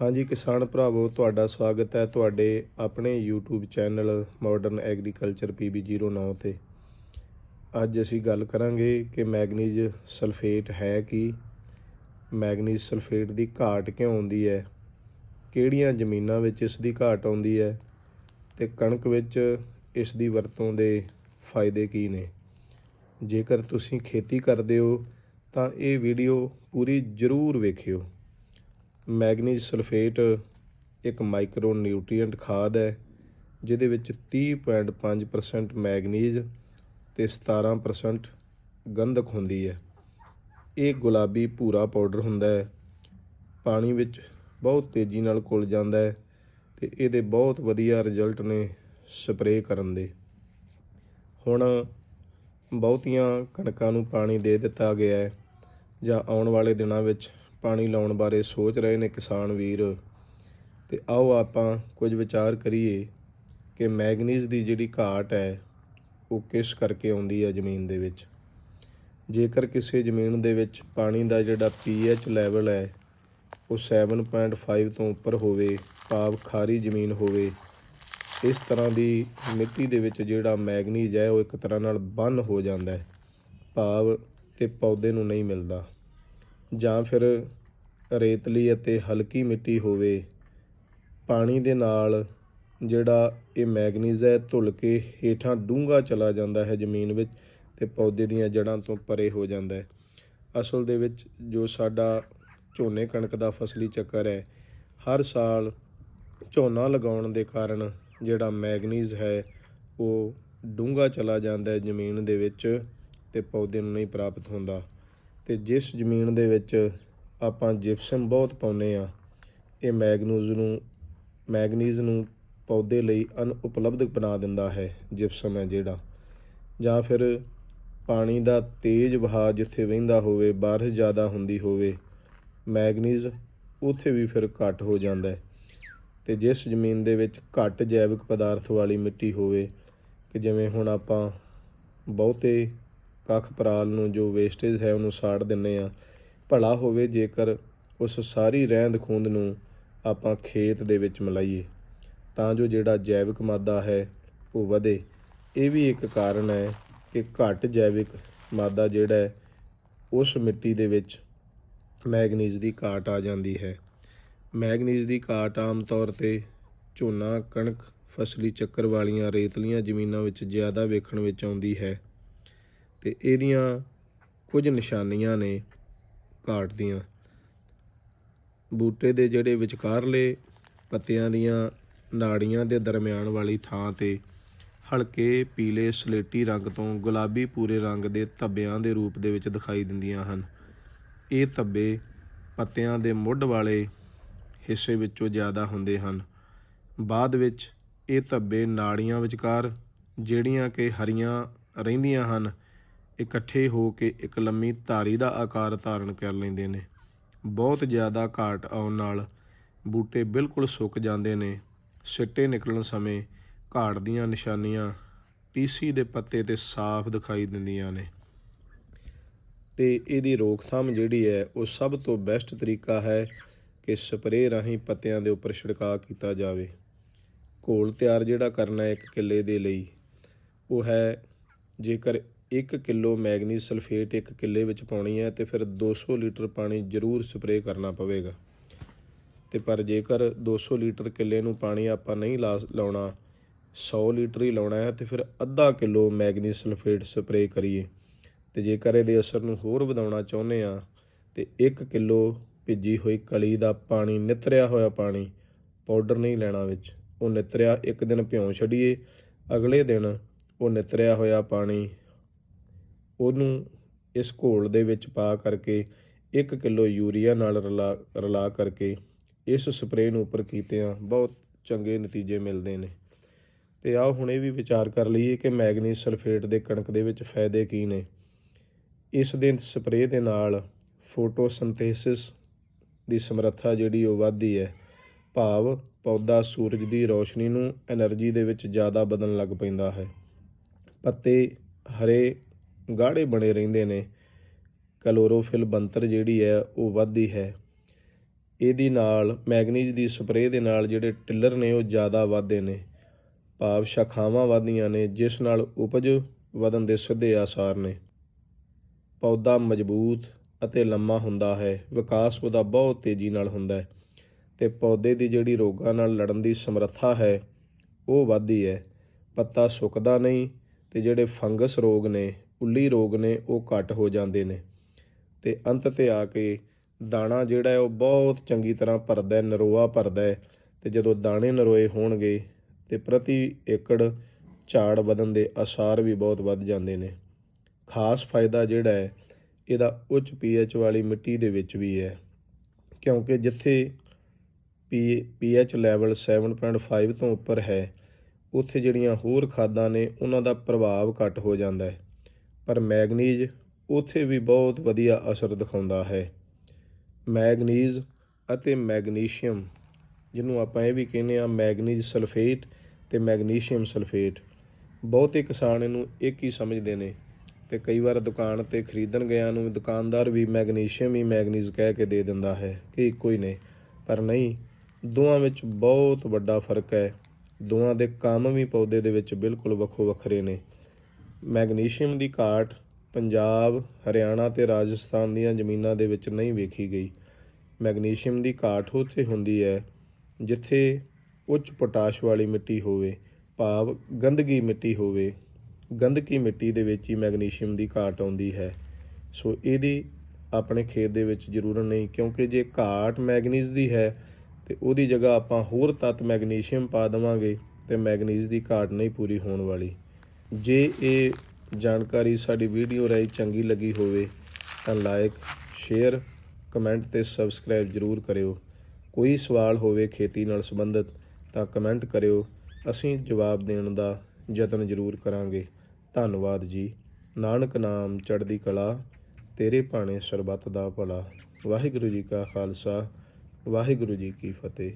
ਹਾਂਜੀ ਕਿਸਾਨ ਭਰਾਵੋ, ਤੁਹਾਡਾ ਸਵਾਗਤ ਹੈ ਤੁਹਾਡੇ ਆਪਣੇ YouTube channel modern agriculture PB09 ਤੇ। ਅੱਜ ਅਸੀਂ ਗੱਲ ਕਰਾਂਗੇ ਕਿ ਮੈਗਨੀਜ਼ ਸਲਫੇਟ ਹੈ ਕੀ, ਮੈਗਨੀਜ਼ ਸਲਫੇਟ ਦੀ ਘਾਟ ਕਿਉਂ ਆਉਂਦੀ ਹੈ, ਕਿਹੜੀਆਂ ਜ਼ਮੀਨਾਂ ਵਿੱਚ ਇਸ ਦੀ ਘਾਟ ਆਉਂਦੀ ਹੈ ਤੇ ਕਣਕ ਵਿੱਚ ਇਸ ਦੀ ਵਰਤੋਂ ਦੇ ਫਾਇਦੇ ਕੀ ਨੇ। ਜੇਕਰ ਤੁਸੀਂ ਖੇਤੀ ਕਰਦੇ ਹੋ ਤਾਂ ਇਹ ਵੀਡੀਓ ਪੂਰੀ ਜ਼ਰੂਰ ਵੇਖਿਓ। ਮੈਗਨੀਜ਼ ਸਲਫੇਟ ਇੱਕ ਮਾਈਕਰੋ ਨਿਊਟ੍ਰੀਐਂਟ ਖਾਦ ਹੈ, ਜਿਹਦੇ ਵਿੱਚ 30.5% ਮੈਗਨੀਜ਼ ਤੇ 17% ਗੰਧਕ ਹੁੰਦੀ ਹੈ। ਇਹ ਗੁਲਾਬੀ ਭੂਰਾ ਪਾਊਡਰ ਹੁੰਦਾ ਹੈ। ਪਾਣੀ ਵਿੱਚ ਬਹੁਤ ਤੇਜ਼ੀ ਨਾਲ ਘੁਲ ਜਾਂਦਾ ਹੈ ਤੇ ਇਹਦੇ ਬਹੁਤ ਵਧੀਆ ਰਿਜ਼ਲਟ ਨੇ ਸਪਰੇਅ ਕਰਨ ਦੇ। ਹੁਣ ਬਹੁਤੀਆਂ ਕਣਕਾਂ ਨੂੰ ਪਾਣੀ ਦੇ ਦਿੱਤਾ ਗਿਆ ਹੈ ਜਾਂ ਆਉਣ ਵਾਲੇ ਦਿਨਾਂ ਵਿੱਚ ਪਾਣੀ ਲਾਉਣ ਬਾਰੇ ਸੋਚ ਰਹੇ ਨੇ ਕਿਸਾਨ ਵੀਰ। ਤੇ ਆਓ ਆਪਾਂ ਕੁਝ ਵਿਚਾਰ ਕਰੀਏ ਕਿ ਮੈਗਨੀਜ਼ ਦੀ ਜਿਹੜੀ ਘਾਟ ਹੈ, ਉਹ ਕਿਸ ਕਰਕੇ ਆਉਂਦੀ ਹੈ ਜ਼ਮੀਨ ਦੇ ਵਿੱਚ? ਜੇਕਰ ਕਿਸੇ ਜ਼ਮੀਨ ਦੇ ਵਿੱਚ ਪਾਣੀ ਦਾ ਜਿਹੜਾ pH ਲੈਵਲ ਹੈ, ਉਹ 7.5 ਤੋਂ ਉੱਪਰ ਹੋਵੇ, ਭਾਵ ਖਾਰੀ ਜ਼ਮੀਨ ਹੋਵੇ, ਇਸ ਤਰ੍ਹਾਂ ਦੀ ਮਿੱਟੀ ਦੇ ਵਿੱਚ ਜਿਹੜਾ ਮੈਗਨੀਜ਼ ਹੈ, ਉਹ ਇੱਕ ਤਰ੍ਹਾਂ ਨਾਲ ਬੰਨ ਹੋ ਜਾਂਦਾ ਹੈ, ਭਾਵ ਤੇ ਪੌਦੇ ਨੂੰ ਨਹੀਂ ਮਿਲਦਾ। ਜਾਂ ਫਿਰ ਰੇਤਲੀ ਅਤੇ ਹਲਕੀ ਮਿੱਟੀ ਹੋਵੇ। ਪਾਣੀ ਦੇ ਨਾਲ ਜਿਹੜਾ ਇਹ ਮੈਗਨੀਜ਼ ਹੈ, ਧੁਲ ਕੇ ਹੇਠਾਂ ਡੂੰਘਾ ਚਲਾ ਜਾਂਦਾ ਹੈ ਜ਼ਮੀਨ ਵਿੱਚ ਤੇ ਪੌਦੇ ਦੀਆਂ ਜੜ੍ਹਾਂ ਤੋਂ ਪਰੇ ਹੋ ਜਾਂਦਾ ਹੈ। ਅਸਲ ਦੇ ਵਿੱਚ ਜੋ ਸਾਡਾ ਝੋਨੇ ਕਣਕ ਦਾ ਫਸਲੀ ਚੱਕਰ ਹੈ, ਹਰ ਸਾਲ ਝੋਨਾ ਲਗਾਉਣ ਦੇ ਕਾਰਨ ਜਿਹੜਾ ਮੈਗਨੀਜ਼ ਹੈ, ਉਹ ਡੂੰਘਾ ਚਲਾ ਜਾਂਦਾ ਹੈ ਜ਼ਮੀਨ ਦੇ ਵਿੱਚ ਤੇ ਪੌਦੇ ਨੂੰ ਨਹੀਂ ਪ੍ਰਾਪਤ ਹੁੰਦਾ। ਤੇ ਜਿਸ ਜ਼ਮੀਨ ਦੇ ਵਿੱਚ ਆਪਾਂ ਜਿਪਸਮ ਬਹੁਤ ਪਾਉਂਦੇ ਆ ਇਹ ਮੈਗਨੀਜ਼ ਨੂੰ ਮੈਗਨੀਜ਼ ਨੂੰ ਪੌਦੇ ਲਈ ਅਨਉਪਲਬਧ ਬਣਾ ਦਿੰਦਾ ਹੈ ਜਿਪਸਮ ਹੈ ਜਿਹੜਾ। ਜਾਂ ਫਿਰ ਪਾਣੀ ਦਾ ਤੇਜ਼ ਵਹਾਅ ਜਿੱਥੇ ਵਹਿੰਦਾ ਹੋਵੇ, ਬਾਰਿਸ਼ ਜ਼ਿਆਦਾ ਹੁੰਦੀ ਹੋਵੇ ਮੈਗਨੀਜ਼ ਉੱਥੇ ਵੀ ਫਿਰ ਘੱਟ ਹੋ ਜਾਂਦਾ ਹੈ। ਤੇ ਜਿਸ ਜ਼ਮੀਨ ਦੇ ਵਿੱਚ ਘੱਟ ਜੈਵਿਕ ਪਦਾਰਥ ਵਾਲੀ ਮਿੱਟੀ ਹੋਵੇ, ਕਿ ਜਿਵੇਂ ਹੁਣ ਆਪਾਂ ਬਹੁਤੇ ਕੱਖ ਪਰਾਲ ਨੂੰ ਜੋ ਵੇਸਟੇਜ ਹੈ ਉਹਨੂੰ ਸਾੜ ਦਿੰਨੇ ਆ ਭਲਾ ਹੋਵੇ ਜੇਕਰ ਉਸ ਸਾਰੀ ਰਹਿੰਦ ਖੂੰਦ ਨੂੰ ਆਪਾਂ ਖੇਤ ਦੇ ਵਿੱਚ ਮਿਲਾਈਏ, ਤਾਂ ਜੋ ਜਿਹੜਾ ਜੈਵਿਕ ਮਾਦਾ ਹੈ ਉਹ ਵਧੇ। ਇਹ ਵੀ ਇੱਕ ਕਾਰਨ ਹੈ ਕਿ ਘੱਟ ਜੈਵਿਕ ਮਾਦਾ ਜਿਹੜਾ ਹੈ, ਉਸ ਮਿੱਟੀ ਦੇ ਵਿੱਚ ਮੈਗਨੀਜ਼ ਦੀ ਘਾਟ ਆ ਜਾਂਦੀ ਹੈ। ਮੈਗਨੀਜ਼ ਦੀ ਘਾਟ ਆਮ ਤੌਰ ਤੇ ਝੋਨਾ, ਕਣਕ, ਫਸਲੀ ਚੱਕਰ ਵਾਲੀਆਂ ਰੇਤਲੀਆਂ ਜ਼ਮੀਨਾਂ ਵਿੱਚ ਜ਼ਿਆਦਾ ਵੇਖਣ ਵਿੱਚ ਆਉਂਦੀ ਹੈ। ਤੇ ਇਹਦੀਆਂ ਕੁਝ ਨਿਸ਼ਾਨੀਆਂ ਨੇ ਘਾਟ ਦੀਆਂ। ਬੂਟੇ ਦੇ ਜਿਹੜੇ ਵਿਚਕਾਰਲੇ ਪੱਤਿਆਂ ਦੀਆਂ ਨਾੜੀਆਂ ਦੇ ਦਰਮਿਆਨ ਵਾਲੀ ਥਾਂ ਤੇ ਹਲਕੇ ਪੀਲੇ ਸਲੇਟੀ ਰੰਗ ਤੋਂ ਗੁਲਾਬੀ ਪੂਰੇ ਰੰਗ ਦੇ ਧੱਬਿਆਂ ਦੇ ਰੂਪ ਦੇ ਵਿੱਚ ਦਿਖਾਈ ਦਿੰਦੀਆਂ ਹਨ। ਇਹ ਧੱਬੇ ਪੱਤਿਆਂ ਦੇ ਮੁੱਢ ਵਾਲੇ ਹਿੱਸੇ ਵਿੱਚੋਂ ਜ਼ਿਆਦਾ ਹੁੰਦੇ ਹਨ। ਬਾਅਦ ਵਿੱਚ ਇਹ ਧੱਬੇ ਨਾੜੀਆਂ ਵਿਚਕਾਰ, ਜਿਹੜੀਆਂ ਕਿ ਹਰੀਆਂ ਰਹਿੰਦੀਆਂ ਹਨ ਇਕੱਠੇ ਹੋ ਕੇ ਇੱਕ ਲੰਮੀ ਧਾਰੀ ਦਾ ਆਕਾਰ ਧਾਰਨ ਕਰ ਲੈਂਦੇ ਨੇ। ਬਹੁਤ ਜ਼ਿਆਦਾ ਘਾਟ ਆਉਣ ਨਾਲ ਬੂਟੇ ਬਿਲਕੁਲ ਸੁੱਕ ਜਾਂਦੇ ਨੇ। ਸਿੱਟੇ ਨਿਕਲਣ ਸਮੇਂ ਘਾਟ ਦੀਆਂ ਨਿਸ਼ਾਨੀਆਂ ਟੀਸੀ ਦੇ ਪੱਤੇ ਤੇ ਸਾਫ਼ ਦਿਖਾਈ ਦਿੰਦੀਆਂ ਨੇ। ਤੇ ਇਹਦੀ ਰੋਕਥਾਮ ਜਿਹੜੀ ਹੈ, ਉਹ ਸਭ ਤੋਂ ਬੈਸਟ ਤਰੀਕਾ ਹੈ ਕਿ ਸਪਰੇਅ ਰਾਹੀਂ ਪੱਤਿਆਂ ਦੇ ਉੱਪਰ ਛਿੜਕਾਅ ਕੀਤਾ ਜਾਵੇ। ਘੋਲ ਤਿਆਰ ਜਿਹੜਾ ਕਰਨਾ ਹੈ ਇੱਕ ਕਿੱਲੇ ਦੇ ਲਈ, ਉਹ ਹੈ ਜੇਕਰ 1 ਕਿਲੋ ਮੈਗਨੀਜ਼ ਸਲਫੇਟ ਇੱਕ ਕਿੱਲੇ ਵਿੱਚ ਪਾਉਣੀ ਹੈ ਤੇ ਫਿਰ 200 ਲੀਟਰ ਪਾਣੀ ਜ਼ਰੂਰ ਸਪਰੇਅ ਕਰਨਾ ਪਵੇਗਾ। ਤੇ ਪਰ ਜੇਕਰ 200 ਲੀਟਰ ਕਿੱਲੇ ਨੂੰ ਪਾਣੀ ਆਪਾਂ ਨਹੀਂ ਲਾ ਲਾਉਣਾ 100 ਲੀਟਰ ਹੀ ਲਾਉਣਾ ਹੈ ਤੇ ਫਿਰ ਅੱਧਾ ਕਿਲੋ ਮੈਗਨੀਜ਼ ਸਲਫੇਟ ਸਪਰੇਅ ਕਰੀਏ। ਤੇ ਜੇਕਰ ਇਹਦੇ ਅਸਰ ਨੂੰ ਹੋਰ ਵਧਾਉਣਾ ਚਾਹੁੰਦੇ ਆ ਤੇ 1 ਕਿਲੋ ਭਿੱਜੀ ਹੋਈ ਕਲੀ ਦਾ ਪਾਣੀ, ਨਿਤਰਿਆ ਹੋਇਆ ਪਾਣੀ ਪਾਊਡਰ ਨਹੀਂ ਲੈਣਾ ਵਿੱਚ। ਉਹ ਨਿਤਰਿਆ ਇੱਕ ਦਿਨ ਭਿਉਂ ਛੱਡੀਏ, ਅਗਲੇ ਦਿਨ ਉਹ ਨਿਤਰਿਆ ਹੋਇਆ ਪਾਣੀ ਉਹਨੂੰ ਇਸ ਘੋਲ ਦੇ ਵਿੱਚ ਪਾ ਕਰਕੇ 1 ਕਿਲੋ ਯੂਰੀਆ ਨਾਲ ਰਲਾ ਰਲਾ ਕਰਕੇ ਇਸ ਸਪਰੇਅ ਨੂੰ ਉੱਪਰ ਕੀਤੇ ਆ ਬਹੁਤ ਚੰਗੇ ਨਤੀਜੇ ਮਿਲਦੇ ਨੇ। ਤੇ ਆਓ ਹੁਣ ਇਹ ਵੀ ਵਿਚਾਰ ਕਰ ਲਈਏ ਕਿ ਮੈਗਨੀਜ਼ ਸਲਫੇਟ ਦੇ ਕਣਕ ਦੇ ਵਿੱਚ ਫਾਇਦੇ ਕੀ ਨੇ। ਇਸ ਦੇ ਸਪਰੇਅ ਦੇ ਨਾਲ ਫੋਟੋਸਿੰਥੇਸਿਸ ਦੀ ਸਮਰੱਥਾ ਜਿਹੜੀ ਉਹ ਵਧਦੀ ਹੈ। ਭਾਵ ਪੌਦਾ ਸੂਰਜ ਦੀ ਰੋਸ਼ਨੀ ਨੂੰ એનર્ਜੀ ਦੇ ਵਿੱਚ ਜ਼ਿਆਦਾ ਬਦਲਣ ਲੱਗ ਪੈਂਦਾ ਹੈ। ਪੱਤੇ ਹਰੇ ਗਾੜੇ ਬਣੇ ਰਹਿੰਦੇ ਨੇ। ਕਲੋਰੋਫਿਲ ਬੰਤਰ ਜਿਹੜੀ ਹੈ, ਉਹ ਵੱਧਦੀ ਹੈ। ਇਹਦੀ ਨਾਲ ਮੈਗਨੀਜ਼ ਦੀ ਸਪਰੇਅ ਦੇ ਨਾਲ ਜਿਹੜੇ ਟਿੱਲਰ ਨੇ, ਉਹ ਜ਼ਿਆਦਾ ਵਧਦੇ ਨੇ। ਭਾਵ ਸ਼ਾਖਾਵਾਂ ਵਧਦੀਆਂ ਨੇ, ਜਿਸ ਨਾਲ ਉਪਜ ਵਧਣ ਦੇ ਸਿੱਧੇ ਆਸਾਰ ਨੇ। ਪੌਦਾ ਮਜ਼ਬੂਤ ਅਤੇ ਲੰਮਾ ਹੁੰਦਾ ਹੈ। ਵਿਕਾਸ ਉਹਦਾ ਬਹੁਤ ਤੇਜ਼ੀ ਨਾਲ ਹੁੰਦਾ ਹੈ ਤੇ ਪੌਦੇ ਦੀ ਜਿਹੜੀ ਰੋਗਾਂ ਨਾਲ ਲੜਨ ਦੀ ਸਮਰੱਥਾ ਹੈ, ਉਹ ਵੱਧਦੀ ਹੈ। ਪੱਤਾ ਸੁੱਕਦਾ ਨਹੀਂ ਤੇ ਜਿਹੜੇ ਫੰਗਸ ਰੋਗ ਨੇ ਉੱਲੀ ਰੋਗ ਨੇ, ਉਹ ਘੱਟ ਹੋ ਜਾਂਦੇ ਨੇ। ਤੇ ਅੰਤ ਤੇ ਆ ਕੇ ਦਾਣਾ ਜਿਹੜਾ ਹੈ, ਉਹ ਬਹੁਤ ਚੰਗੀ ਤਰ੍ਹਾਂ ਭਰਦਾ ਹੈ, ਨਰੋਆ ਭਰਦਾ ਹੈ। ਤੇ ਜਦੋਂ ਦਾਣੇ ਨਰੋਏ ਹੋਣਗੇ, ਤੇ ਪ੍ਰਤੀ ਏਕੜ ਝਾੜ ਵਧਣ ਦੇ ਅਸਾਰ ਵੀ ਬਹੁਤ ਵੱਧ ਜਾਂਦੇ ਨੇ। ਖਾਸ ਫਾਇਦਾ ਜਿਹੜਾ ਹੈ, ਇਹਦਾ ਉੱਚ ਪੀਐਚ ਵਾਲੀ ਮਿੱਟੀ ਦੇ ਵਿੱਚ ਵੀ ਹੈ। ਕਿਉਂਕਿ ਜਿੱਥੇ ਪੀ, ਪੀਐਚ ਲੈਵਲ 7.5 ਤੋਂ ਉੱਪਰ ਹੈ, ਉੱਥੇ ਜਿਹੜੀਆਂ ਹੋਰ ਖਾਦਾਂ ਨੇ, ਉਹਨਾਂ ਦਾ ਪ੍ਰਭਾਵ ਘੱਟ ਹੋ ਜਾਂਦਾ ਹੈ। ਪਰ ਮੈਗਨੀਜ਼ ਉੱਥੇ ਵੀ ਬਹੁਤ ਵਧੀਆ ਅਸਰ ਦਿਖਾਉਂਦਾ ਹੈ। ਮੈਗਨੀਜ਼ ਅਤੇ ਮੈਗਨੀਸ਼ੀਅਮ, ਜਿਹਨੂੰ ਆਪਾਂ ਇਹ ਵੀ ਕਹਿੰਦੇ ਆ ਮੈਗਨੀਜ਼ ਸਲਫੇਟ ਤੇ ਮੈਗਨੀਸ਼ੀਅਮ ਸਲਫੇਟ, ਬਹੁਤੇ ਕਿਸਾਨ ਇਹਨੂੰ ਇੱਕ ਹੀ ਸਮਝਦੇ ਨੇ ਤੇ ਕਈ ਵਾਰ ਦੁਕਾਨ ਤੇ ਖਰੀਦਣ ਗਿਆ ਨੂੰ ਦੁਕਾਨਦਾਰ ਵੀ ਮੈਗਨੀਸ਼ੀਅਮ ਹੀ ਮੈਗਨੀਜ਼ ਕਹਿ ਕੇ ਦੇ ਦਿੰਦਾ ਹੈ ਕਿ ਇੱਕੋ ਹੀ ਨੇ। ਪਰ ਨਹੀਂ, ਦੋਵਾਂ ਵਿੱਚ ਬਹੁਤ ਵੱਡਾ ਫ਼ਰਕ ਹੈ। ਦੋਵਾਂ ਦੇ ਕੰਮ ਵੀ ਪੌਦੇ ਦੇ ਵਿੱਚ ਬਿਲਕੁਲ ਵੱਖੋ ਵੱਖਰੇ ਨੇ। ਮੈਗਨੀਸ਼ੀਅਮ ਦੀ ਘਾਟ ਪੰਜਾਬ, ਹਰਿਆਣਾ ਤੇ ਰਾਜਸਥਾਨ ਦੀਆਂ ਜ਼ਮੀਨਾਂ ਦੇ ਵਿੱਚ ਨਹੀਂ ਵੇਖੀ ਗਈ। ਮੈਗਨੀਸ਼ੀਅਮ ਦੀ ਘਾਟ ਉੱਥੇ ਹੁੰਦੀ ਹੈ ਜਿੱਥੇ ਉੱਚ ਪੋਟਾਸ਼ ਵਾਲੀ ਮਿੱਟੀ ਹੋਵੇ, ਭਾਵ ਗੰਦਗੀ ਮਿੱਟੀ ਹੋਵੇ। ਗੰਦਗੀ ਮਿੱਟੀ ਦੇ ਵਿੱਚ ਹੀ ਮੈਗਨੀਸ਼ੀਅਮ ਦੀ ਘਾਟ ਆਉਂਦੀ ਹੈ। ਸੋ ਇਹਦੀ ਆਪਣੇ ਖੇਤ ਦੇ ਵਿੱਚ ਜ਼ਰੂਰਤ ਨਹੀਂ, ਕਿਉਂਕਿ ਜੇ ਘਾਟ ਮੈਗਨੀਜ਼ ਦੀ ਹੈ ਤੇ ਉਹਦੀ ਜਗ੍ਹਾ ਆਪਾਂ ਹੋਰ ਤੱਤ ਮੈਗਨੀਸ਼ੀਅਮ ਪਾ ਦੇਵਾਂਗੇ ਤੇ ਮੈਗਨੀਜ਼ ਦੀ ਘਾਟ ਨਹੀਂ ਪੂਰੀ ਹੋਣ ਵਾਲੀ। ਜੇ ਇਹ ਜਾਣਕਾਰੀ ਸਾਡੀ ਵੀਡੀਓ ਰਾਹੀਂ ਚੰਗੀ ਲੱਗੀ ਹੋਵੇ ਤਾਂ ਲਾਈਕ ਸ਼ੇਅਰ, ਕਮੈਂਟ ਤੇ ਸਬਸਕ੍ਰਾਈਬ ਜ਼ਰੂਰ ਕਰਿਓ। ਕੋਈ ਸਵਾਲ ਹੋਵੇ ਖੇਤੀ ਨਾਲ ਸੰਬੰਧਿਤ ਤਾਂ ਕਮੈਂਟ ਕਰਿਓ। ਅਸੀਂ ਜਵਾਬ ਦੇਣ ਦਾ ਯਤਨ ਜ਼ਰੂਰ ਕਰਾਂਗੇ। ਧੰਨਵਾਦ ਜੀ। ਨਾਨਕ ਨਾਮ ਚੜ੍ਹਦੀ ਕਲਾ, ਤੇਰੇ ਭਾਣੇ ਸਰਬੱਤ ਦਾ ਭਲਾ। ਵਾਹਿਗੁਰੂ ਜੀ ਕਾ ਖਾਲਸਾ, ਵਾਹਿਗੁਰੂ ਜੀ ਕੀ ਫਤਿਹ।